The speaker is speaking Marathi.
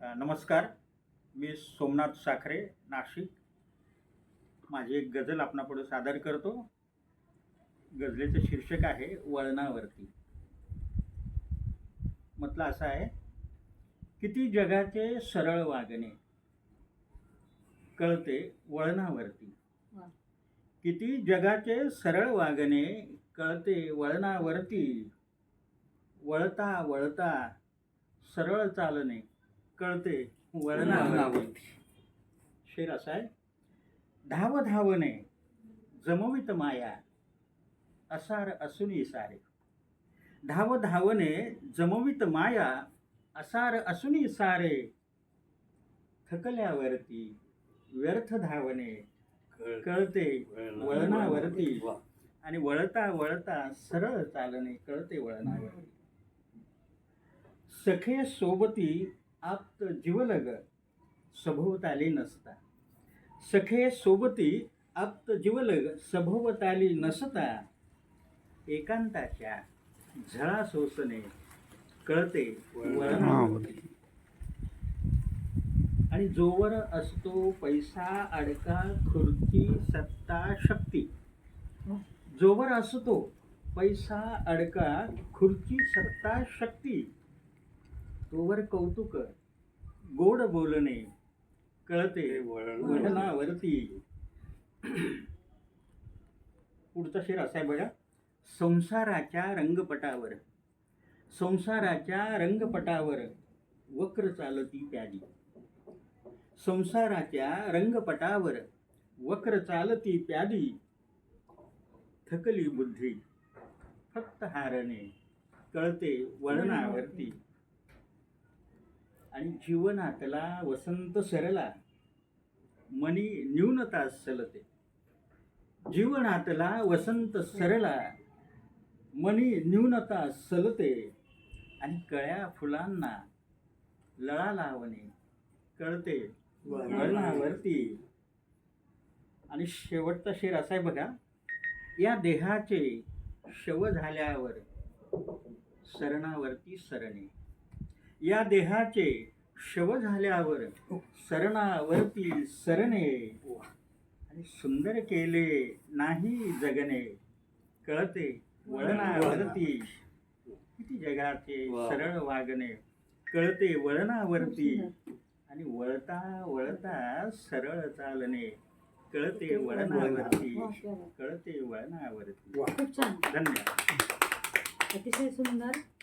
नमस्कार. मी सोमनाथ साखरे नाशिक. माझी एक गझल आपणापुढे सादर करतो. गझलेचं शीर्षक आहे वळणावरती. म्हटलं असं आहे किती जगाचे सरळ वागणे कळते वळणावरती. किती जगाचे सरळ वागणे कळते वळणावरती. वळता वळता सरळ चालणे कळते वळणावरती शेर असा आहे धाव धावणे जमवित माया असार असून सारे धाव धावणे जमवित माया असार असून सारे थकल्यावरती व्यर्थ धावणे कळते. वळणावरती. आणि वळता वळता सरळ चालणे कळते वळणावरती. सखे सोबती आप्त जीवलग सभोवताली नसता. सखे सोबती आप्त जीवलग सभोवताली नसता. एकांताच्या झळा सोसणे कळते आणि जोवर असतो पैसा अडका खुर्ची सत्ता शक्ती. जोवर असतो पैसा अडका खुर्ची सत्ता शक्ती. तोवर कौतुक गोड बोलणे कळते वळणावरती. पुढचा शेर असा आहे बघा. संसाराच्या रंगपटावर संसाराच्या रंगपटावर वक्र चालती प्यादी संसाराच्या रंगपटावर वक्र चालती प्यादी थकली बुद्धी फक्त हारणे कळते वळणावरती. आणि जीवनातला वसंत सरला मनी न्यूनता सलते. जीवनातला वसंत सरला मनी न्यूनता सलते. आणि कळ्या फुलांना लळा लावणे कळते वळणावरती आणि शेवटचा शेर असा आहे बघा या देहाचे शव झाल्यावर सरणावरती सरणे. या देहाचे शव झाल्यावर सरणावरती सरणे आणि सुंदर केले नाही जगणे कळते वळणावरती. किती जगाचे. सरळ वागणे कळते वळणावरती. आणि वळता वळता सरळ चालणे कळते वळणावरती. कळते वळणावरती. खूप छान. धन्यवाद. अतिशय सुंदर.